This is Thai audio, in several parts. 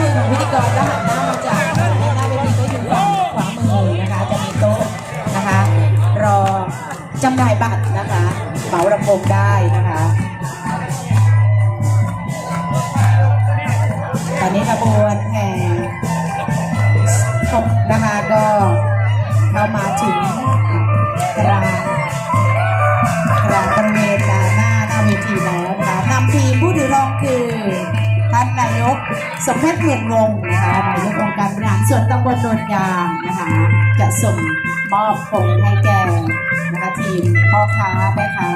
นึ่งพิธีกรก็หันหน้ามาจากหน้าเวทีก็อยู่ฝั่งขวามือนะคะ จะมีโต๊ะนะคะ รอจำหน่ายบัตรนะคะเหมาลำโพงได้นะคะ ตอนนี้ขบวนแห่นะคะก็เข้ามาถึงานายกสมเพชรเมืองวงนะคะนายกองค์การบริหารส่วนตำบลโนนยางนะคะจะส่งมอบผงให้แก่นะคะทีมพ่อค้าแม่ค้า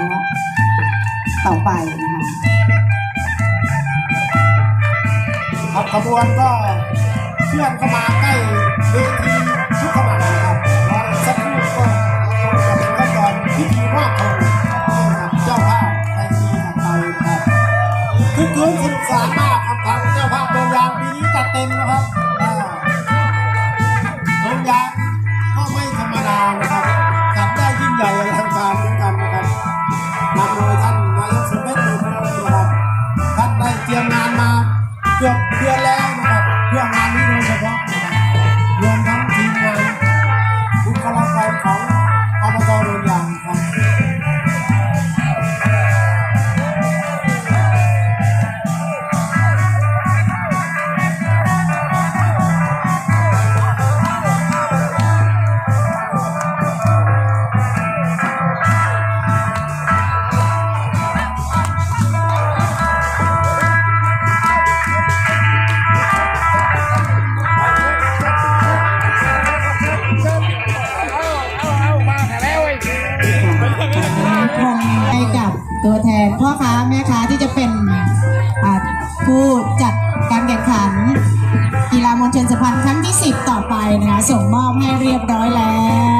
ต่อไปนะคะครับขบวนก็เคลื่อนเข้ามาใกล้เวทีทุกขบวนนะครับสักครู่ก็คงจะเป็นขั้นตอนพิธีมอบธงนะครับเจ้าภาพในปีถัดไปครับคือคืนสนุกสนานมาก ครับทางเจ้าภาพโรงยางปีนี้จัดเต็มนะครับอ่าโรงยางก็ไม่ธรรมดานะครับจัดได้ยิ่งใหญ่อลังการเหมือนกันนะครับนำโดยท่านนายกสมเด็จพระเจ้าอยู่หัวนะครับท่านได้เตรียมงานมาเกือบเดือนแล้ว ตัวแทนพ่อค้าแม่ค้าที่จะเป็นผู้จัดการแข่งขัน กีฬามวลชนสะพานครั้งที่ 10 ต่อไปนะคะส่งมอบให้เรียบร้อยแล้ว